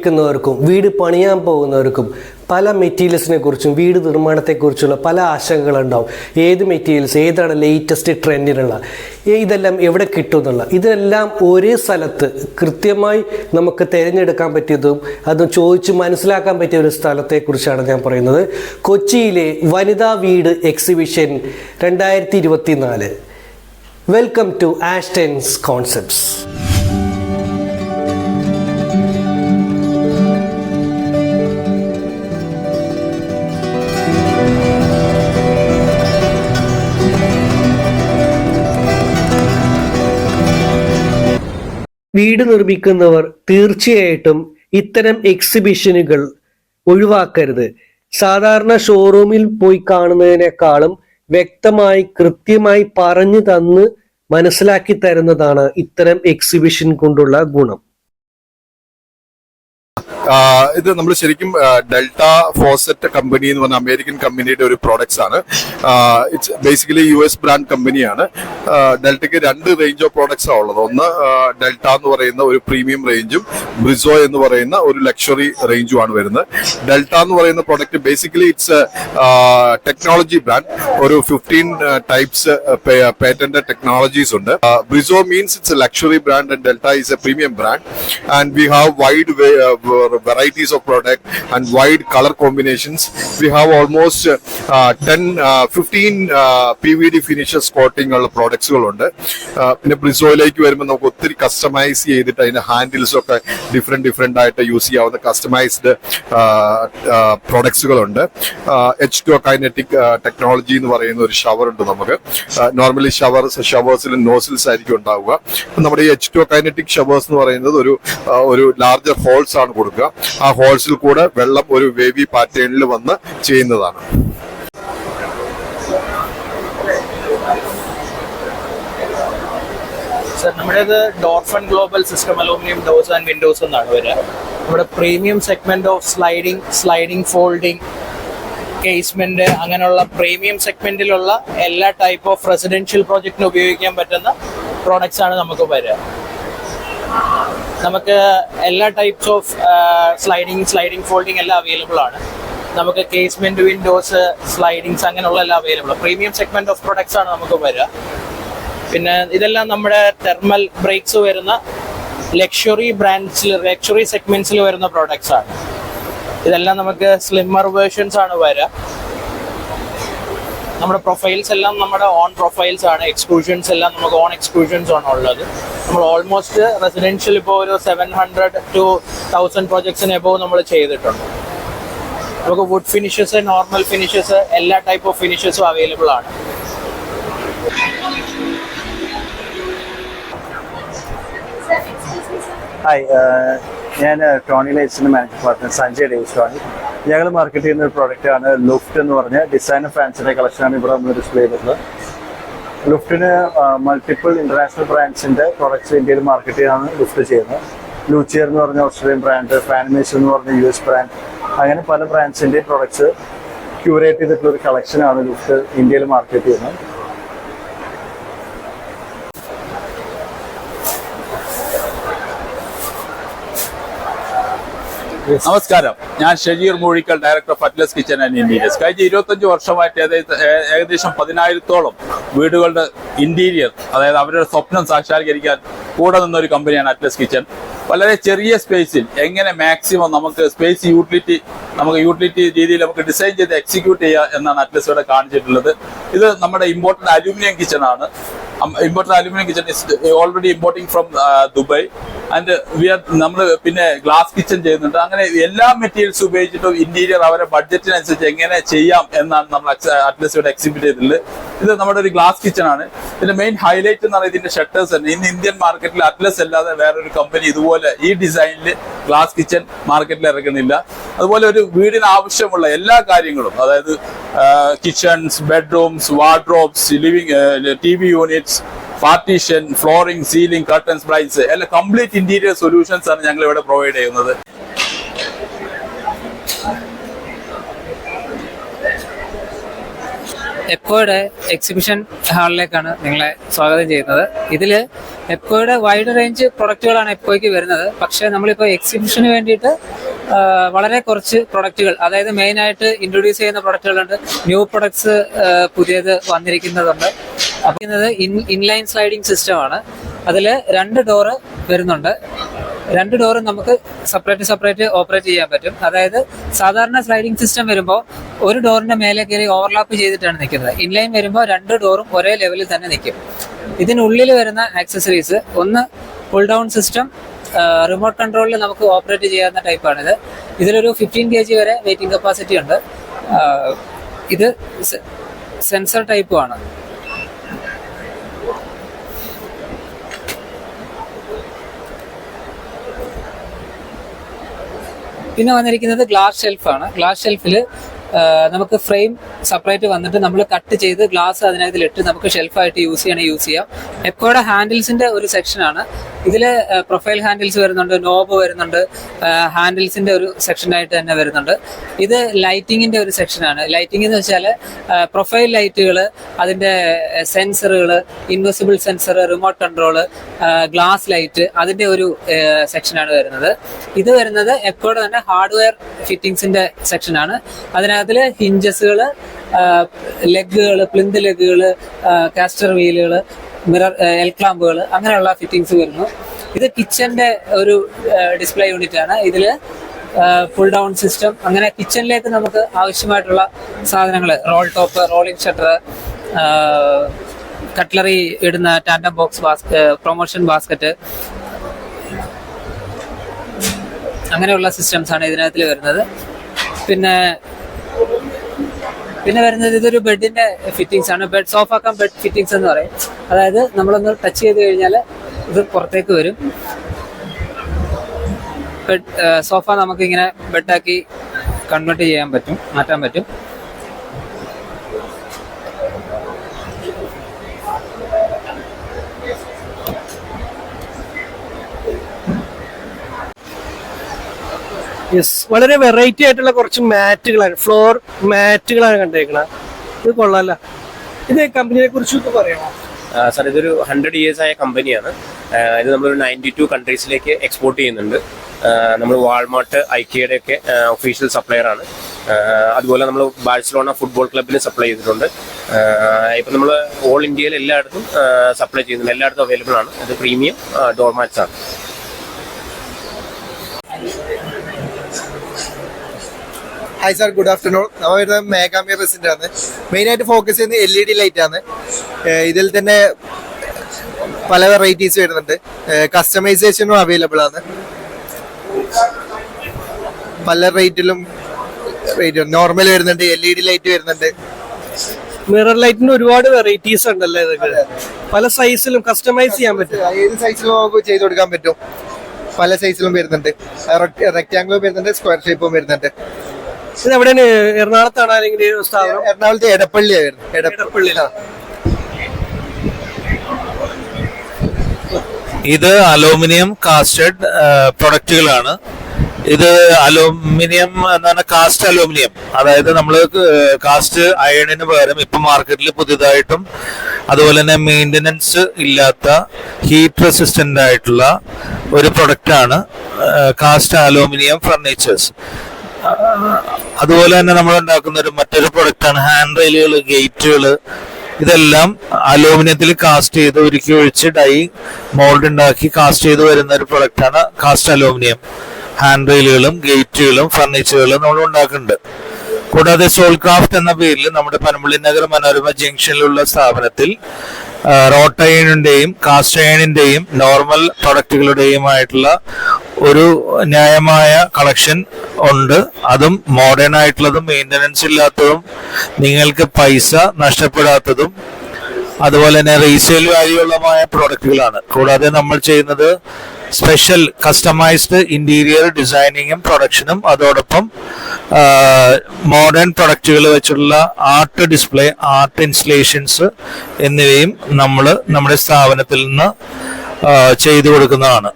നിർമ്മിക്കുന്നവർക്കും വീട് പണിയാൻ പോകുന്നവർക്കും പല മെറ്റീരിയൽസിനെ കുറിച്ചും വീട് നിർമ്മാണത്തെക്കുറിച്ചുള്ള പല ആശങ്കകളുണ്ടാവും. ഏത് മെറ്റീരിയൽസ് ഏതാണ് ലേറ്റസ്റ്റ് ട്രെൻഡിനുള്ള ഇതെല്ലാം എവിടെ കിട്ടും എന്നുള്ള ഇതെല്ലാം ഒരേ സ്ഥലത്ത് കൃത്യമായി നമുക്ക് തിരഞ്ഞെടുക്കാൻ പറ്റിയതും അത് ചോദിച്ച് മനസ്സിലാക്കാൻ പറ്റിയ ഒരു സ്ഥലത്തെക്കുറിച്ചാണ് ഞാൻ പറയുന്നത്. കൊച്ചിയിലെ വനിതാ വീട് എക്സിബിഷൻ രണ്ടായിരത്തി വെൽക്കം ടു ആസ്റ്റൻസ് കോൺസെപ്റ്റ്സ് വീട് നിർമ്മിക്കുന്നവർ തീർച്ചയായിട്ടും ഇത്തരം എക്സിബിഷനുകൾ ഒഴിവാക്കരുത്. സാധാരണ ഷോറൂമിൽ പോയി കാണുന്നതിനേക്കാളും വ്യക്തമായി കൃത്യമായി പറഞ്ഞു തന്ന് മനസ്സിലാക്കി തരുന്നതാണ് ഇത്തരം എക്സിബിഷൻ കൊണ്ടുള്ള ഗുണം. ഇത് നമ്മൾ ശരിക്കും ഡെൽറ്റ ഫോസറ്റ് കമ്പനി എന്ന് പറഞ്ഞ അമേരിക്കൻ കമ്പനിയുടെ ഒരു പ്രോഡക്ട്സ് ആണ്. It's basically U S brand കമ്പനിയാണ്. ഡെൽറ്റയ്ക്ക് രണ്ട് റേഞ്ച് ഓഫ് പ്രോഡക്ട്സ് ആണ് ഉള്ളത്. ഒന്ന് ഡെൽറ്റ എന്ന് പറയുന്ന ഒരു പ്രീമിയം റേഞ്ചും ബ്രിസോ എന്ന് പറയുന്ന ഒരു ലക്ഷറി റേഞ്ചും ആണ് വരുന്നത്. ഡെൽറ്റ എന്ന് പറയുന്ന product basically it's technology brand ഒരു ഫിഫ്റ്റീൻ ടൈപ്സ് പേറ്റന്റ് ടെക്നോളജീസ് ഉണ്ട്. Brizo means it's a luxury brand and Delta is a premium brand and we have wide varieties of product and wide color combinations. We have almost uh, 10, uh, 15 uh, PVD finishes coating ഉള്ള പ്രോഡക്ട്സുകളുണ്ട് പിന്നെ ബ്രിസോയിലേക്ക് വരുമ്പോൾ നമുക്ക് ഒത്തിരി customise ചെയ്തിട്ട് അതിന്റെ handles ഒക്കെ different different ആയിട്ട് use ചെയ്യാവുന്ന കസ്റ്റമൈസ്ഡ് പ്രോഡക്ട്സുകളുണ്ട് എച്ച് ടു കൈനറ്റിക് ടെക്നോളജി എന്ന് പറയുന്ന ഒരു ഷവർ ഉണ്ട് നമുക്ക്. നോർമലി ഷവർസ് ഷവേഴ്സിലും നോസിൽസ് ആയിരിക്കും ഉണ്ടാവുക. നമ്മുടെ ഈ എച്ച് ടു കൈനറ്റിക് ഷവേഴ്സ് എന്ന് പറയുന്നത് ഒരു ഒരു ലാർജർ ഹോൾസ് ആണ് കൊടുക്കുക ആ ഹോൾസിൽ കൂടെ വെള്ളം ഒരു വേവി പാറ്റേണിൽ വന്ന് ചെയ്യുന്നതാണ്. സർ നമ്മുടേത് ഡോർഫൻ global system aluminium doors and windows എന്നാണ് വരിക. നമ്മുടെ premium segment of sliding sliding folding casement അങ്ങനെയുള്ള പ്രീമിയം സെഗ്മെന്റിലുള്ള എല്ലാ ടൈപ്പ് ഓഫ് റെസിഡൻഷ്യൽ പ്രോജക്റ്റിന് ഉപയോഗിക്കാൻ പറ്റുന്ന പ്രോഡക്ട്സ് ആണ് നമുക്ക് വരിക. നമുക്ക് എല്ലാ types of sliding sliding folding എല്ലാം അവൈലബിൾ ആണ്. നമുക്ക് കേസ്മെന്റ് വിൻഡോസ് സ്ലൈഡിങ്സ് അങ്ങനെയുള്ള എല്ലാം available premium segment of products ആണ് നമുക്ക് വരിക. പിന്നെ ഇതെല്ലാം നമ്മുടെ തെർമൽ ബ്രേക്സ് വരുന്ന ലക്ഷറി ബ്രാൻഡ്സിൽ ലക്ഷറി സെഗ്മെന്റ്സിൽ വരുന്ന പ്രോഡക്ട്സ് ആണ്. ഇതെല്ലാം നമുക്ക് സ്ലിമ്മർ വേർഷൻസ് ആണ് വരിക. നമ്മുടെ പ്രൊഫൈൽസ് എല്ലാം നമ്മുടെ ഓൺ പ്രൊഫൈൽസ് ആണ്. എക്സ്ക്ലൂഷൻസ് എല്ലാം നമുക്ക് ഓൺ എക്സ്ക്ലൂഷൻസ് ആണ് ഉള്ളത്. നമ്മൾ ഓൾമോസ്റ്റ് റെസിഡൻഷ്യൽ ഇപ്പോൾ ഒരു സെവൻ ഹൺഡ്രഡ് ടു തൗസൻഡ് പ്രൊജക്ട്സിന് എബോ നമ്മൾ ചെയ്തിട്ടുണ്ട്. നമുക്ക് വുഡ് ഫിനിഷസ് നോർമൽ ഫിനിഷസ് എല്ലാ ടൈപ്പ് ഓഫ് ഫിനിഷസും അവൈലബിൾ ആണ്. ഹായ് ഞാൻ Tony ലൈറ്റ്സിന്റെ manager partner Sanjay Davis Tony. ഞങ്ങൾ മാർക്കറ്റ് ചെയ്യുന്ന ഒരു പ്രോഡക്റ്റ് ആണ് ലുഫ്റ്റ് എന്ന് പറഞ്ഞ ഡിസൈൻ ഫാൻസിന്റെ കളക്ഷനാണ് ഇവിടെ നമ്മൾ ഡിസ്പ്ലേ ചെയ്തിട്ടുള്ളത്. ലുഫ്റ്റിന് മൾട്ടിപ്പിൾ ഇന്റർനാഷണൽ ബ്രാൻഡ്സിന്റെ പ്രോഡക്ട്സ് ഇന്ത്യയിൽ മാർക്കറ്റ് ചെയ്യാണ് ലുഫ്റ്റ് ചെയ്യുന്നത്. ലൂച്ചിയർ എന്ന് പറഞ്ഞ ഓസ്ട്രേലിയൻ ബ്രാൻഡ് ഫാനിമേഷൻ എന്ന് പറഞ്ഞ യു എസ് ബ്രാൻഡ് അങ്ങനെ പല ബ്രാൻഡ്സിന്റെ പ്രോഡക്ട്സ് ക്യൂറേറ്റ് ചെയ്തിട്ടുള്ള ഒരു കളക്ഷനാണ് ലുഫ്റ്റ് ഇന്ത്യയിൽ മാർക്കറ്റ് ചെയ്യുന്നത്. നമസ്കാരം. ഞാൻ Shajeer Moozhikkal director of Atlas kitchen and interiors കഴിഞ്ഞ ഇരുപത്തഞ്ച് വർഷമായിട്ട് ഏകദേശം പതിനായിരത്തോളം വീടുകളുടെ ഇന്റീരിയർ അതായത് അവരുടെ സ്വപ്നം സാക്ഷാത്കരിക്കാൻ കൂടെ നിന്ന ഒരു കമ്പനിയാണ് അറ്റ്ലസ് കിച്ചൺ വളരെ ചെറിയ സ്പേസിൽ എങ്ങനെ മാക്സിമം നമുക്ക് സ്പേസ് യൂട്ടിലിറ്റി നമുക്ക് യൂട്ടിലിറ്റി രീതിയിൽ നമുക്ക് ഡിസൈൻ ചെയ്ത് എക്സിക്യൂട്ട് ചെയ്യുക എന്നാണ് അറ്റ്ലസ് ഇവിടെ കാണിച്ചിട്ടുള്ളത്. ഇത് നമ്മുടെ ഇമ്പോർട്ടന്റ് അലൂമിനിയം കിച്ചൺ ആണ്. Important aluminium kitchen is already importing from Dubai. And we are നമ്മൾ പിന്നെ ഗ്ലാസ് കിച്ചൺ ചെയ്യുന്നുണ്ട്. അങ്ങനെ എല്ലാ മെറ്റീരിയൽസ് ഉപയോഗിച്ചിട്ടും ഇന്റീരിയർ അവരെ ബഡ്ജറ്റിനനുസരിച്ച് എങ്ങനെ ചെയ്യാം എന്നാണ് നമ്മൾ അറ്റ്ലസ് ഇവിടെ എക്സിബിറ്റ് ചെയ്തിട്ടുള്ളത്. ഇത് നമ്മുടെ ഒരു ഗ്ലാസ് കിച്ചൺ ആണ്. ഇതിന്റെ മെയിൻ ഹൈലൈറ്റ് എന്ന് പറയുന്നത് ഇതിന്റെ ഷട്ടേഴ്സ് തന്നെ. ഇന്ന് ഇന്ത്യൻ മാർക്കറ്റിൽ അറ്റ്ലസ് അല്ലാതെ വേറൊരു കമ്പനി ഇതുപോലെ ഈ ഡിസൈനിൽ ഗ്ലാസ് കിച്ചൺ മാർക്കറ്റിൽ ഇറങ്ങുന്നില്ല. അതുപോലെ ഒരു വീടിന് ആവശ്യമുള്ള എല്ലാ കാര്യങ്ങളും അതായത് kitchens bedrooms wardrobes living T V units partition flooring ceiling curtains brights എല്ലാം കംപ്ലീറ്റ് ഇന്റീരിയർ സൊല്യൂഷൻസ് ആണ് ഞങ്ങൾ ഇവിടെ പ്രൊവൈഡ് ചെയ്യുന്നത്. എപ്പോയുടെ എക്സിബിഷൻ ഹാളിലേക്കാണ് നിങ്ങളെ സ്വാഗതം ചെയ്യുന്നത്. ഇതിൽ എപ്പോയുടെ വൈഡ് റേഞ്ച് പ്രൊഡക്റ്റുകളാണ് എപ്പോയ്ക്ക് വരുന്നത്. പക്ഷേ നമ്മളിപ്പോൾ എക്സിബിഷന് വേണ്ടിയിട്ട് വളരെ കുറച്ച് പ്രൊഡക്റ്റുകൾ അതായത് മെയിനായിട്ട് ഇൻട്രൊഡ്യൂസ് ചെയ്യുന്ന പ്രൊഡക്റ്റുകളുണ്ട് ന്യൂ പ്രൊഡക്ട്സ് പുതിയത് വന്നിരിക്കുന്നതുണ്ട്. ഇൻ ഇൻലൈൻ സ്ലൈഡിംഗ് സിസ്റ്റമാണ് അതിൽ രണ്ട് ഡോറ് വരുന്നുണ്ട്. രണ്ട് ഡോറും നമുക്ക് സെപ്പറേറ്റ് സെപ്പറേറ്റ് ഓപ്പറേറ്റ് ചെയ്യാൻ പറ്റും. അതായത് സാധാരണ സ്ലൈഡിംഗ് സിസ്റ്റം വരുമ്പോൾ ഒരു ഡോറിന്റെ മേലെ കയറി ഓവർലാപ്പ് ചെയ്തിട്ടാണ് നിൽക്കുന്നത്. ഇൻലൈൻ വരുമ്പോൾ രണ്ട് ഡോറും ഒരേ ലെവലിൽ തന്നെ നിൽക്കും. ഇതിനുള്ളിൽ വരുന്ന ആക്സസറീസ് ഒന്ന് പുൾ ഡൗൺ സിസ്റ്റം റിമോട്ട് കൺട്രോളിൽ നമുക്ക് ഓപ്പറേറ്റ് ചെയ്യാവുന്ന ടൈപ്പാണിത് ഇതിലൊരു ഫിഫ്റ്റീൻ കെ ജി വരെ വെയിറ്റിംഗ് കപ്പാസിറ്റി ഉണ്ട്. ഇത് സെൻസർ ടൈപ്പുമാണ് പിന്നെ വന്നിരിക്കുന്നത് ഗ്ലാസ് ഷെൽഫാണ് ഗ്ലാസ് ഷെൽഫിൽ നമുക്ക് ഫ്രെയിം സെപ്പറേറ്റ് വന്നിട്ട് നമ്മൾ കട്ട് ചെയ്ത് ഗ്ലാസ് അതിനകത്തിലിട്ട് നമുക്ക് ഷെൽഫായിട്ട് യൂസ് ചെയ്യണേ യൂസ് ചെയ്യാം. എപ്പോഴും ഹാൻഡിൽസിന്റെ ഒരു സെക്ഷനാണ് ഇതിൽ പ്രൊഫൈൽ ഹാൻഡിൽസ് വരുന്നുണ്ട് നോബ് വരുന്നുണ്ട് ഹാൻഡിൽസിന്റെ ഒരു സെക്ഷൻ ആയിട്ട് തന്നെ വരുന്നുണ്ട്. ഇത് ലൈറ്റിങ്ങിന്റെ ഒരു സെക്ഷനാണ് ലൈറ്റിംഗ് എന്ന് വെച്ചാൽ പ്രൊഫൈൽ ലൈറ്റുകൾ അതിന്റെ സെൻസറുകൾ invisible sensor remote control glass light അതിന്റെ ഒരു സെക്ഷനാണ് വരുന്നത്. ഇത് വരുന്നത് എപ്പോഴും തന്നെ ഹാർഡ്വെയർ ഫിറ്റിംഗ്സിന്റെ സെക്ഷനാണ് അതിനകത്തിൽ ഹിഞ്ചസുകൾ ലെഗുകൾ പ്ലിന്ത് ലെഗുകൾ കാസ്റ്റർ വീലുകൾ മിറർ എൽ ക്ലാമ്പുകൾ അങ്ങനെയുള്ള ഫിറ്റിങ്സ് വരുന്നു. ഇത് കിച്ചന്റെ ഒരു ഡിസ്പ്ലേ യൂണിറ്റ് ആണ് ഇതിൽ ഫുൾ ഡൗൺ സിസ്റ്റം അങ്ങനെ കിച്ചണിലേക്ക് നമുക്ക് ആവശ്യമായിട്ടുള്ള സാധനങ്ങൾ roll top rolling shutter cutlery ഇടുന്ന tandem box basket promotion basket അങ്ങനെയുള്ള സിസ്റ്റംസ് ആണ് ഇതിനകത്തിൽ വരുന്നത്. പിന്നെ പിന്നെ വരുന്നത് ഇതൊരു ബെഡിന്റെ ഫിറ്റിംഗ്സ് ആണ്. Bed sofa cum bed fittings എന്ന് പറയും. അതായത് നമ്മളൊന്ന് ടച്ച് ചെയ്ത് കഴിഞ്ഞാൽ ഇത് പുറത്തേക്ക് വരും. ബെഡ് സോഫ നമുക്ക് ഇങ്ങനെ ബെഡാക്കി കൺവേർട്ട് ചെയ്യാൻ പറ്റും മാറ്റാൻ പറ്റും. യെസ് വളരെ വെറൈറ്റി ആയിട്ടുള്ള കുറച്ച് മാറ്റുകളാണ്. ഫ്ലോർ മാറ്റുകളാണ് കണ്ടേക്കണത് ഇത് കൊള്ളാല്ല ഇത് കമ്പനിയെ കുറിച്ച് പറയാമോ? സാർ ഇതൊരു ഹൺഡ്രഡ് ഇയേഴ്സ് ആയ കമ്പനിയാണ് ഇത് നമ്മൾ നയന്റി ടു കൺട്രീസിലേക്ക് എക്സ്പോർട്ട് ചെയ്യുന്നുണ്ട്. നമ്മൾ വാൾമാർട്ട് ഐക്കിയുടെ ഒക്കെ ഒഫീഷ്യൽ സപ്ലയർ ആണ്. അതുപോലെ നമ്മൾ ബാഴ്സലോണ ഫുട്ബോൾ ക്ലബിൽ സപ്ലൈ ചെയ്തിട്ടുണ്ട്. ഇപ്പം നമ്മൾ ഓൾ ഇന്ത്യയിൽ എല്ലായിടത്തും സപ്ലൈ ചെയ്യുന്നുണ്ട്. എല്ലായിടത്തും അവൈലബിൾ ആണ്. ഇത് പ്രീമിയം ഡോർമാറ്റ്സ് ആണ്. ഹായ് സാർ ഗുഡ് ആഫ്റ്റർനൂൺ നമ്മൾ വരുന്നത് മേഘാമിയ റെസിന്റെ ആണ് മെയിനായിട്ട് ഫോക്കസ് ചെയ്യുന്നത് എൽ ഇ ഡി ലൈറ്റ് ആണ്. ഇതിൽ തന്നെ പല വെറൈറ്റീസ് വരുന്നുണ്ട്. കസ്റ്റമൈസേഷനും അവൈലബിൾ ആണ്. പല റേറ്റിലും റേറ്റ് നോർമൽ വരുന്നുണ്ട് എൽ ഇ ഡി ലൈറ്റ് വരുന്നുണ്ട്. മിറർ ലൈറ്റിന് ഒരുപാട് വെറൈറ്റീസ് ഉണ്ടല്ലോ ഇതൊക്കെ? പല സൈസിലും കസ്റ്റമൈസ് ചെയ്യാൻ പറ്റും. ഏത് സൈസിലും നമുക്ക് ചെയ്ത് കൊടുക്കാൻ പറ്റും. പല സൈസിലും വരുന്നുണ്ട്. റെക്ടാംഗിളും വരുന്നുണ്ട് സ്ക്വയർ ഷേപ്പും വരുന്നുണ്ട്. ഇത് എവിടെയാണ്? എറണാകുളത്താണ് അല്ലെങ്കിൽ സ്ഥാപനം? എറണാകുളത്തെ എടപ്പള്ളിയാണ് ആയിരുന്നു. എടപ്പള്ളി. ഇത് അലൂമിനിയം കാസ്റ്റഡ് പ്രൊഡക്റ്റുകളാണ്. ഇത് അലൂമിനിയം എന്ന് പറഞ്ഞാൽ കാസ്റ്റ് അലൂമിനിയം. അതായത് നമ്മൾ കാസ്റ്റ് അയണിന് പകരം ഇപ്പൊ മാർക്കറ്റിൽ പുതിയതായിട്ടും അതുപോലെ തന്നെ മെയിന്റനൻസ് ഇല്ലാത്ത ഹീറ്റ് റെസിസ്റ്റന്റ് ആയിട്ടുള്ള ഒരു പ്രൊഡക്റ്റാണ് കാസ്റ്റ് അലൂമിനിയം ഫർണിച്ചേഴ്സ്. അതുപോലെ തന്നെ നമ്മൾ ഉണ്ടാക്കുന്ന ഒരു മറ്റൊരു പ്രൊഡക്റ്റാണ് ഹാൻഡ് റെയിലുകൾ ഗേറ്റുകൾ ഇതെല്ലാം അലൂമിനിയത്തിൽ കാസ്റ്റ് ചെയ്ത് ഉരുക്കി ഒഴിച്ച് ഡൈ മോൾഡ് ഉണ്ടാക്കി കാസ്റ്റ് ചെയ്ത് വരുന്ന ഒരു പ്രൊഡക്റ്റാണ് കാസ്റ്റ് അലൂമിനിയം. ഹാൻഡ് റെയിലുകളും ഗേറ്റുകളും ഫർണിച്ചറുകളും നമ്മൾ ഉണ്ടാക്കുന്നുണ്ട്. കൂടാതെ സോൾ ക്രാഫ്റ്റ് എന്ന പേരിൽ നമ്മുടെ പനമ്പള്ളി നഗർ മനോരമ ജംഗ്ഷനിലുള്ള സ്ഥാപനത്തിൽ റോട്ടയണിന്റെയും കാസ്റ്റ് അയണിന്റെയും നോർമൽ പ്രൊഡക്റ്റുകളുടെയുമായിട്ടുള്ള ഒരു ന്യായമായ കളക്ഷൻ ഉണ്ട്. അതും മോഡേൺ ആയിട്ടുള്ളതും മെയിന്റനൻസ് ഇല്ലാത്തതും നിങ്ങൾക്ക് പൈസ നഷ്ടപ്പെടാത്തതും അതുപോലെ തന്നെ റീസെയിൽ വാല്യൂ ഉള്ളമായ പ്രോഡക്റ്റുകളാണ് കൂടാതെ നമ്മൾ ചെയ്യുന്നത് സ്പെഷ്യൽ കസ്റ്റമൈസ്ഡ് ഇന്റീരിയർ ഡിസൈനിങ്ങും പ്രൊഡക്ഷനും അതോടൊപ്പം മോഡേൺ പ്രൊഡക്റ്റുകൾ വെച്ചുള്ള ആർട്ട് ഡിസ്പ്ലേ ആർട്ട് ഇൻസ്റ്റലേഷൻസ് എന്നിവയും നമ്മൾ നമ്മുടെ സ്ഥാപനത്തിൽ നിന്ന് ചെയ്തു കൊടുക്കുന്നതാണ്.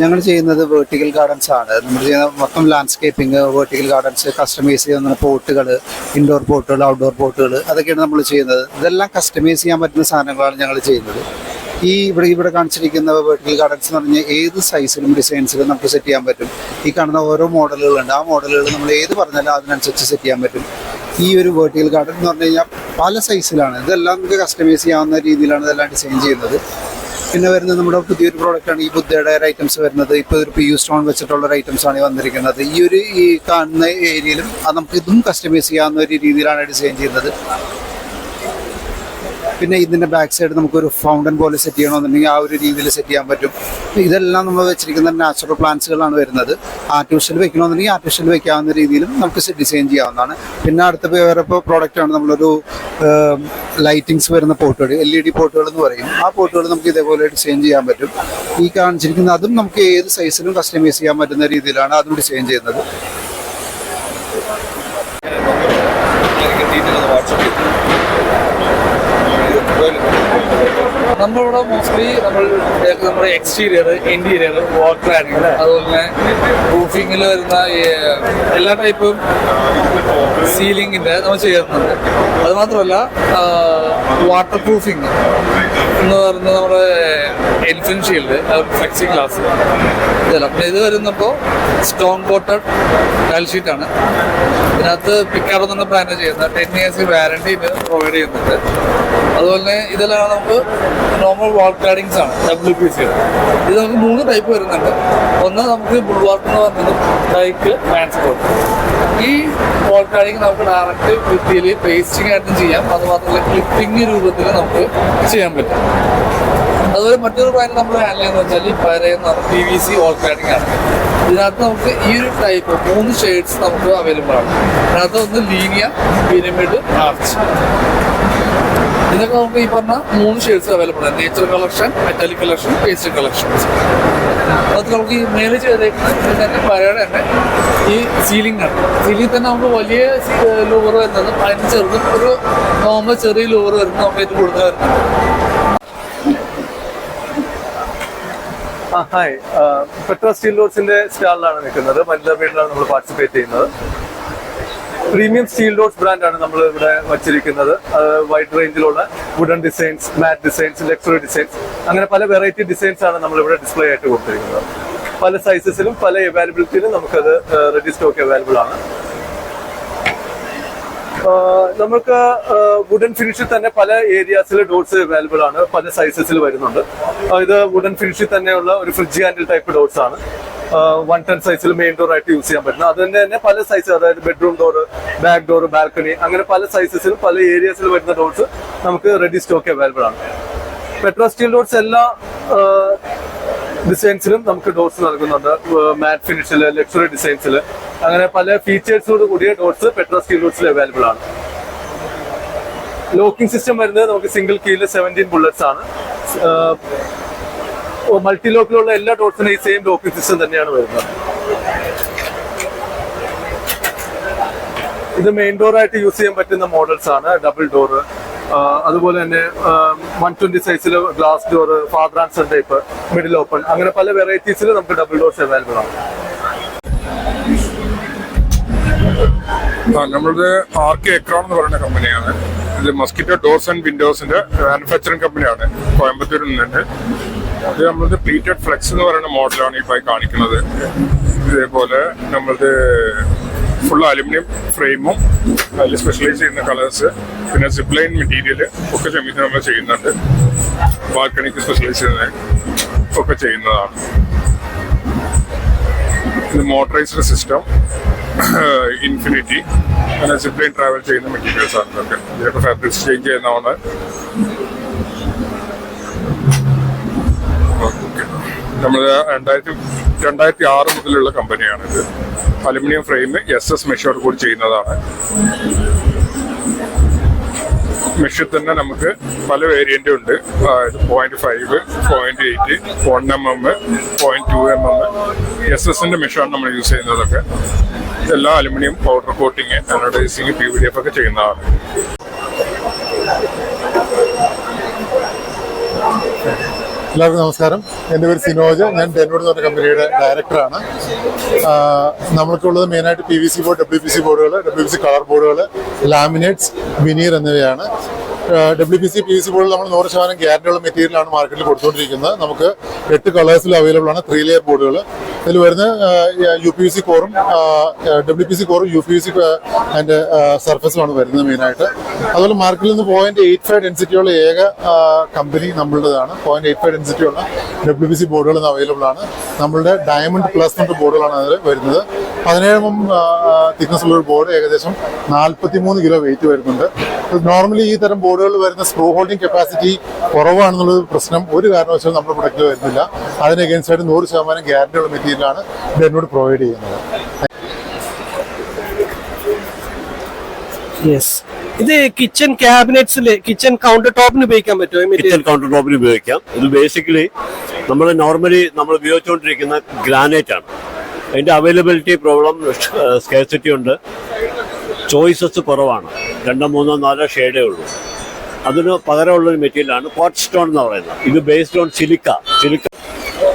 ഞങ്ങൾ ചെയ്യുന്നത് വേർട്ടിക്കൽ ഗാർഡൻസ് ആണ്. നമ്മൾ ചെയ്യുന്ന മൊത്തം ലാൻഡ്സ്കേപ്പിംഗ് വേർട്ടിക്കൽ ഗാർഡൻസ് കസ്റ്റമൈസ് ചെയ്യുന്ന പോട്ടുകൾ ഇൻഡോർ പോട്ടുകൾ ഔട്ട്ഡോർ പോട്ടുകൾ അതൊക്കെയാണ് നമ്മൾ ചെയ്യുന്നത്. ഇതെല്ലാം കസ്റ്റമൈസ് ചെയ്യാൻ പറ്റുന്ന സാധനങ്ങളാണ് ഞങ്ങൾ ചെയ്യുന്നത്. ഈ ഇവിടെ ഇവിടെ കാണിച്ചിരിക്കുന്ന വേർട്ടിക്കൽ ഗാർഡൻസ് എന്ന് പറഞ്ഞാൽ ഏത് സൈസിലും ഡിസൈൻസിലും നമുക്ക് സെറ്റ് ചെയ്യാൻ പറ്റും. ഈ കാണുന്ന ഓരോ മോഡലുകളുണ്ട് ആ മോഡലുകൾ നമ്മൾ ഏത് പറഞ്ഞാലും അതിനനുസരിച്ച് സെറ്റ് ചെയ്യാൻ പറ്റും. ഈ ഒരു വേർട്ടിക്കൽ ഗാർഡൻ എന്ന് പറഞ്ഞു കഴിഞ്ഞാൽ പല സൈസിലാണ് ഇതെല്ലാം നമുക്ക് കസ്റ്റമൈസ് ചെയ്യാവുന്ന രീതിയിലാണ് ഇതെല്ലാം ഡിസൈൻ ചെയ്യുന്നത്. പിന്നെ വരുന്നത് നമ്മുടെ പുതിയൊരു പ്രോഡക്റ്റ് ആണ് ഈ ബുദ്ധയുടെ ഐറ്റംസ് വരുന്നത്. ഇപ്പോൾ ഒരു പി യു സ്റ്റോൺ വെച്ചിട്ടുള്ള ഐറ്റംസ് ആണ് വന്നിരിക്കുന്നത്. ഈ ഒരു ഈ കാണുന്ന ഏരിയയിലും അത് നമുക്ക് ഇതും കസ്റ്റമൈസ് ചെയ്യാവുന്ന ഒരു രീതിയിലാണ് ഡിസൈൻ ചെയ്യുന്നത്. പിന്നെ ഇതിന്റെ ബാക്ക് സൈഡ് നമുക്കൊരു ഫൗണ്ടൻ പോലെ സെറ്റ് ചെയ്യണമെന്നുണ്ടെങ്കിൽ ആ ഒരു രീതിയിൽ സെറ്റ് ചെയ്യാൻ പറ്റും. ഇതെല്ലാം നമ്മൾ വെച്ചിരിക്കുന്ന നാച്ചുറൽ പ്ലാന്റ്സുകളാണ് വരുന്നത്. ആർട്ടിഫിഷ്യൽ വെക്കണമെന്നുണ്ടെങ്കിൽ ആർട്ടിഫിഷ്യൽ വെക്കാവുന്ന രീതിയിലും നമുക്ക് ഡിസൈൻ ചെയ്യാവുന്നതാണ്. പിന്നെ അടുത്ത വേറെ ഇപ്പോൾ പ്രോഡക്റ്റാണ് നമ്മളൊരു ലൈറ്റിങ്സ് വരുന്ന പോട്ടുകൾ എൽ ഇ ഡി പോട്ടുകൾ എന്ന് പറയും. ആ പോട്ടുകൾ നമുക്ക് ഇതേപോലെ ഡിസൈൻ ചെയ്യാൻ പറ്റും. ഈ കാണിച്ചിരിക്കുന്ന അതും നമുക്ക് ഏത് സൈസിലും കസ്റ്റമൈസ് ചെയ്യാൻ പറ്റുന്ന രീതിയിലാണ് അതും ഡിസൈൻ ചെയ്യുന്നത്. നമ്മളിവിടെ മോസ്റ്റ്ലി നമ്മൾ നമ്മുടെ എക്സ്റ്റീരിയർ ഇന്റീരിയർ വാട്ടർ ക്ലാഡിങ് അതുപോലെ തന്നെ റൂഫിങ്ങിൽ വരുന്ന എല്ലാ ടൈപ്പും സീലിംഗിന്റെ നമ്മൾ ചെയ്യുന്നുണ്ട്. അത് മാത്രമല്ല വാട്ടർ പ്രൂഫിങ് എന്ന് പറയുന്നത് നമ്മുടെ എലിഫൻ ഷീൽഡ് ഫ്ലെക്സി ഗ്ലാസ്. ഇതെല്ലാം ഇത് വരുന്നപ്പോൾ സ്റ്റോൺ കോട്ടഡ് ആണ്. ഇതിനകത്ത് പിക്കാർ എന്ന ബ്രാൻഡ് ചെയ്യുന്നത് ടെൻ ഇയേഴ്സ് വാരണ്ടി ഇത് പ്രൊവൈഡ് ചെയ്യുന്നുണ്ട്. അതുപോലെ തന്നെ ഇതെല്ലാം നമുക്ക് നോർമൽ വാൾ ക്ലാഡിങ്സ് ആണ് ഡബ്ല്യു പി സി ഇത് നമുക്ക് മൂന്ന് ടൈപ്പ് വരുന്നുണ്ട്. ഒന്ന് നമുക്ക് ബുൾവാർക്ക് എന്ന് പറഞ്ഞത് ബൈക്ക് ട്രാൻസ്പോർട്ട് ഈ വാൾ ക്ലാഡിങ് നമുക്ക് ഡയറക്റ്റ് ഭിത്തിയിൽ പേസ്റ്റിംഗ് ആയിട്ടും ചെയ്യാം അതുമാത്രമല്ല ക്ലിപ്പിംഗ് രൂപത്തിൽ നമുക്ക് ചെയ്യാൻ പറ്റും. അതുപോലെ മറ്റൊരു ബ്രാൻഡ് നമ്മൾ ഹാൻഡിൽ ചെയ്യുന്നത് വെച്ചാൽ ഈ പറയുന്ന പി വി സി ഓൾ ആണ്. ഇതിനകത്ത് നമുക്ക് ഈ ഒരു ടൈപ്പ് മൂന്ന് ഷെയ്ഡ്സ് നമുക്ക് അവൈലബിൾ ആണ്. അതിനകത്ത് ഒന്ന് ലീനിയ പിരമിഡ് ആർച്ച് ഇതൊക്കെ നമുക്ക് ഈ പറഞ്ഞ മൂന്ന് ഷെയ്ഡ്സ് അവൈലബിൾ ആണ്. Nature collection metallic collection paste collection അത് നമുക്ക് ഈ മേലെ ചെയ്തേക്കുന്നത് തന്നെ പരയുടെ തന്നെ ഈ സീലിംഗ് ആണ്. സീലിംഗ് തന്നെ നമുക്ക് വലിയ ലൂവർ വരുന്നത് അതിന് ചെറുതും ഒരു നോർമൽ ചെറിയ ലൂവർ വരുന്നത് നമുക്ക് ഇത് കൂടുതൽ വരുന്നുണ്ട് ആ ഹായ് പെട്ര സ്റ്റീൽ ലോഡ്സിന്റെ സ്റ്റാളിലാണ് നിൽക്കുന്നത്. വനിതാ വീട്ടിലാണ് നമ്മൾ പാർട്ടിസിപ്പേറ്റ് ചെയ്യുന്നത്. പ്രീമിയം സ്റ്റീൽ ഡോട്ട്സ് ബ്രാൻഡാണ് നമ്മൾ ഇവിടെ വച്ചിരിക്കുന്നത്. Wide റേഞ്ചിലുള്ള wooden designs matte designs luxury designs അങ്ങനെ പല വെറൈറ്റി ഡിസൈൻസ് ആണ് നമ്മൾ ഇവിടെ ഡിസ്പ്ലേ ആയിട്ട് കൊടുത്തിരിക്കുന്നത്. പല സൈസസിലും പല അവൈലബിലിറ്റിയിലും നമുക്കത് റെഡി സ്റ്റോക്ക് അവൈലബിൾ ആണ്. നമുക്ക് വുഡൻ ഫിനിഷിൽ തന്നെ പല ഏരിയാസിൽ ഡോർസ് അവൈലബിൾ ആണ്. പല സൈസസിൽ വരുന്നുണ്ട്. ഇത് വുഡൻ ഫിനിഷിൽ തന്നെയുള്ള ഒരു ഫ്രിഡ്ജ് ഹാൻഡിൽ ടൈപ്പ് ഡോർസ് ആണ്. വൺ ടെൻ സൈസിൽ മെയിൻ ഡോർ ആയിട്ട് യൂസ് ചെയ്യാൻ പറ്റുന്നത്. അത് തന്നെ പല സൈസ് അതായത് bedroom door back door balcony അങ്ങനെ പല സൈസസിൽ പല ഏരിയാസിൽ വരുന്ന ഡോർസ് നമുക്ക് റെഡി സ്റ്റോക്ക് അവൈലബിൾ ആണ്. പെട്രോ സ്റ്റീൽ ഡോർസ് എല്ലാ ഡിസൈൻസിലും നമുക്ക് ഡോർസ് നൽകുന്നുണ്ട്. മാറ്റ് ഫിനിഷിൽ ലക്ഷറി ഡിസൈൻസിൽ അങ്ങനെ പല ഫീച്ചേഴ്സോട് കൂടിയ ഡോർസ് പെട്രോ സ്റ്റീൽ ഡോർസിൽ അവൈലബിൾ ആണ്. ലോക്കിംഗ് സിസ്റ്റം വരുന്നത് നമുക്ക് സിംഗിൾ കീയിൽ സെവന്റീൻ ബുള്ളറ്റ്സ് ആണ്. മൾട്ടി ലോക്കിലുള്ള എല്ലാ ഡോർസിനും ഈ സെയിം ലോക്കിംഗ് സിസ്റ്റം തന്നെയാണ് വരുന്നത്. ഇത് മെയിൻ ഡോർ ആയിട്ട് യൂസ് ചെയ്യാൻ പറ്റുന്ന മോഡൽസ് ആണ്. ഡബിൾ ഡോർ അതുപോലെ തന്നെ വൺ ട്വന്റി സൈസിൽ glass door father and son type middle open അങ്ങനെ പല വെറൈറ്റീസിൽ നമുക്ക് ഡബിൾ ഡോർസ് അവൈലബിൾ ആണ്. നമ്മളത് ആർ കെ എക്രോൺ എന്ന് പറയുന്ന കമ്പനിയാണ് ഇത് മസ്കിറ്റോ ഡോർസ് ആൻഡ് വിൻഡോസിന്റെ മാനുഫാക്ചറിംഗ് കമ്പനിയാണ് കോയമ്പത്തൂരിൽ നിന്നുണ്ട്. ഇത് നമ്മളത് പ്ലീറ്റഡ് ഫ്ലെക്സ് എന്ന് പറയുന്ന മോഡലാണ് ഇപ്പോൾ കാണിക്കുന്നത്. ഇതേപോലെ നമ്മളത് ഫുൾ അലുമിനിയം ഫ്രെയിമും അതിൽ സ്പെഷ്യലൈസ് ചെയ്യുന്ന കളേഴ്സ് പിന്നെ സിപ്ലൈൻ മെറ്റീരിയൽ ഒക്കെ ചെമ്മീസ് നമ്മൾ ചെയ്യുന്നുണ്ട്. ബാൽക്കണിക്ക് സ്പെഷ്യലൈസ് ചെയ്യുന്ന ഒക്കെ ചെയ്യുന്നതാണ്. ഇത് മോട്ടറൈസ്ഡ് സിസ്റ്റം ഇൻഫിനിറ്റി അങ്ങനെ സിപ്ലൈൻ ട്രാവൽ ചെയ്യുന്ന മെറ്റീരിയൽസ് ആണ് ഇതൊക്കെ. ഇതിലൊക്കെ ഫാബ്രിക്സ് ചേഞ്ച് ചെയ്യുന്നതാണ്. നമ്മൾ രണ്ടായിരത്തി രണ്ടായിരത്തി ആറ് മുതലുള്ള കമ്പനിയാണ് ഇത് അലുമിനിയം ഫ്രെയിം എസ് എസ് മെഷോട് കൂടി ചെയ്യുന്നതാണ്. മെഷിൽ തന്നെ നമുക്ക് പല വേരിയന്റും ഉണ്ട്. Point five point eight one M M point two M M S എസിന്റെ മെഷാണ് നമ്മൾ യൂസ് ചെയ്യുന്നതൊക്കെ. എല്ലാ aluminium powder coating anodising P V D F ഒക്കെ ചെയ്യുന്നതാണ്. എല്ലാവർക്കും നമസ്കാരം. എന്റെ പേര് സിനോജ്. ഞാൻ ഡെൻവുഡ് എന്ന് പറഞ്ഞ കമ്പനിയുടെ ഡയറക്ടറാണ്. നമ്മൾക്കുള്ളത് മെയിനായിട്ട് P V C board W P C ബോർഡുകൾ ഡബ്ല്യു പി സി കളർ ബോർഡുകൾ ലാമിനേറ്റ്സ് വിനീർ എന്നിവയാണ്. W P C P C ബോർഡിൽ നമ്മൾ നൂറ് ശതമാനം ഗ്യാരണ്ടിയുള്ള മെറ്റീരിയലാണ് മാർക്കറ്റിൽ കൊടുത്തുകൊണ്ടിരിക്കുന്നത്. നമുക്ക് എട്ട് കളേഴ്സിൽ അവൈലബിൾ ആണ് ത്രീ ലെയർ ബോർഡുകൾ ഇതിൽ വരുന്ന യു പി സി കോറും ഡബ്ല്യു പി സി കോറും യു പി സി അതിന്റെ സർഫസുമാണ് വരുന്നത് മെയിനായിട്ട് അതുപോലെ മാർക്കറ്റിൽ നിന്ന് പോയിന്റ് എയ്റ്റ് ഫൈവ് ഡെൻസിറ്റിയുള്ള ഏക കമ്പനി നമ്മളുടേതാണ്. പോയിന്റ് എയ്റ്റ് ഫൈവ് ഡെൻസിറ്റിയുള്ള ഡബ്ല്യു പി സി ബോർഡുകൾ അവൈലബിൾ ആണ്. നമ്മളുടെ ഡയമണ്ട് പ്ലസ് കൊണ്ട് ബോർഡുകളാണ് അതിൽ വരുന്നത്. പതിനേഴ് തിക്നസ് ഉള്ള ഒരു ബോർഡ് ഏകദേശം നാൽപ്പത്തി മൂന്ന് കിലോ വെയിറ്റ് വരുന്നുണ്ട്. നോർമലി ഈ തരം ബോർഡുകളിൽ വരുന്ന സ്ക്രൂ ഹോൾഡിംഗ് കപ്പാസിറ്റി കുറവാണെന്നുള്ളത് പ്രശ്നം ഒരു കാരണവശാലും നമ്മുടെ പ്രൊഡക്റ്റിൽ വരുന്നില്ല. അതിന് അഗേൻസ്റ്റ് ആയിട്ട് നൂറ് ശതമാനം ഗ്യാരണ്ടിയുള്ള മെറ്റീരിയലാണ് ഡെന്നോട് പ്രൊവൈഡ് ചെയ്യുന്നത്. യെസ് ഇത് കിച്ചൺ ക്യാബിനറ്റ്സിൽ കിച്ചൺ കൗണ്ടർ ടോപ്പിന് ഉപയോഗിക്കാൻ പറ്റുമോ? മെറ്റീരിയൽ കിച്ചൺ കൗണ്ടർ ടോപ്പിന് ഉപയോഗിക്കാം. ഇത് ബേസിക്കലി നമ്മൾ നോർമലി നമ്മൾ ഉപയോഗിച്ചുകൊണ്ടിരിക്കുന്ന ഗ്രാനൈറ്റ് ആണ്. അതിന്റെ അവൈലബിലിറ്റി പ്രോബ്ലം സ്കേസിറ്റി ഉണ്ട്. ചോയ്സസ് കുറവാണ്. രണ്ടോ മൂന്നോ നാലോ ഷെയ്ഡേ ഉള്ളൂ. അതിന് പകരമുള്ള ഒരു മെറ്റീരിയലാണ് പോട്ട് സ്റ്റോൺ എന്ന് പറയുന്നത്. ഇത് ബേസ്ഡ് ഓൺ സിലിക്ക സിലിക്ക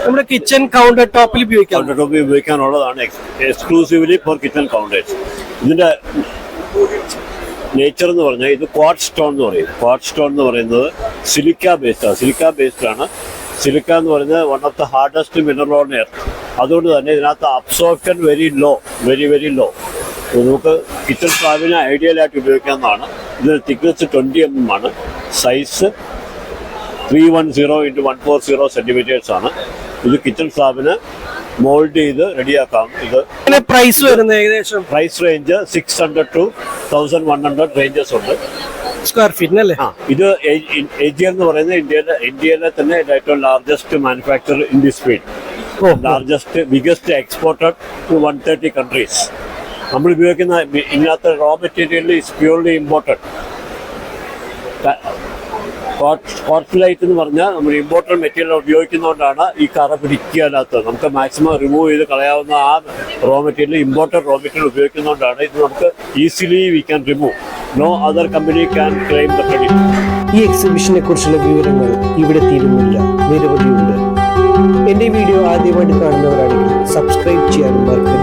നമ്മുടെ കിച്ചൺ കൗണ്ടർ ടോപ്പിൽ ഉപയോഗിക്കാം. കൗണ്ടർ ടോപ്പിൽ ഉപയോഗിക്കാനുള്ളതാണ് എക്സ്ക്ലൂസീവ്ലി ഫോർ കിച്ചൺ കൗണ്ടേഴ്സ് ഇതിന്റെ നേച്ചർ എന്ന് പറഞ്ഞാൽ ഇത് ക്വാഡ് സ്റ്റോൺ എന്ന് പറയും. ക്വാഡ് സ്റ്റോൺ എന്ന് പറയുന്നത് സിലിക്ക ബേസ്ഡ് ആണ് സിലിക്ക ബേസ്ഡ് ആണ്. സിലിക്ക എന്ന് പറയുന്നത് one of the hardest mineral on earth അതുകൊണ്ട് തന്നെ ഇതിനകത്ത് absorption very low very very low നമുക്ക് കിച്ചൺ സ്ലാബിന് ഐഡിയൽ ആയിട്ട് ഉപയോഗിക്കാവുന്നതാണ്. ഇത് തിക്നെസ് ട്വന്റി എം എം ആണ്. Size three one zero into one four zero centimetres ആണ്. ഇത് കിച്ചൺ സ്ലാബിന് മോൾഡ് ചെയ്ത് റെഡിയാക്കാം ഇത് പ്രൈസ് വരുന്നത് ഏകദേശം? Price range six hundred two thousand one hundred ranges ഉണ്ട്. സ്ക്വയർ ഫീറ്റിന് അല്ലേ? ആ ഇത് എജിയർ എന്ന് പറയുന്നത് ഇന്ത്യയിലെ ഇന്ത്യയിലെ തന്നെ ഏറ്റവും largest manufacture in this field largest biggest exported to one thirty countries നമ്മൾ ഉപയോഗിക്കുന്ന ഇതിനകത്ത് raw material is purely imported hot light എന്ന് പറഞ്ഞാൽ നമ്മൾ ഇമ്പോർട്ടന്റ് മെറ്റീരിയൽ ഉപയോഗിക്കുന്നതുകൊണ്ടാണ് ഈ കറ പിടിക്കാനാത്തത് നമുക്ക് മാക്സിമം റിമൂവ് ചെയ്ത് കളയാവുന്ന ആ raw material important raw material ഉപയോഗിക്കുന്നതുകൊണ്ടാണ് ഇത് നമുക്ക് easily we can remove no other company can claim the credit ഈ എക്സിബിഷനെ കുറിച്ചുള്ള വിവരങ്ങൾ ഇവിടെ തീരുന്നില്ല. നിരവധിയുണ്ട്. എന്റെ വീഡിയോ ആദ്യമായിട്ട് കാണുന്നവരാണെങ്കിൽ സബ്സ്ക്രൈബ് ചെയ്യാനും മറക്കരുത്.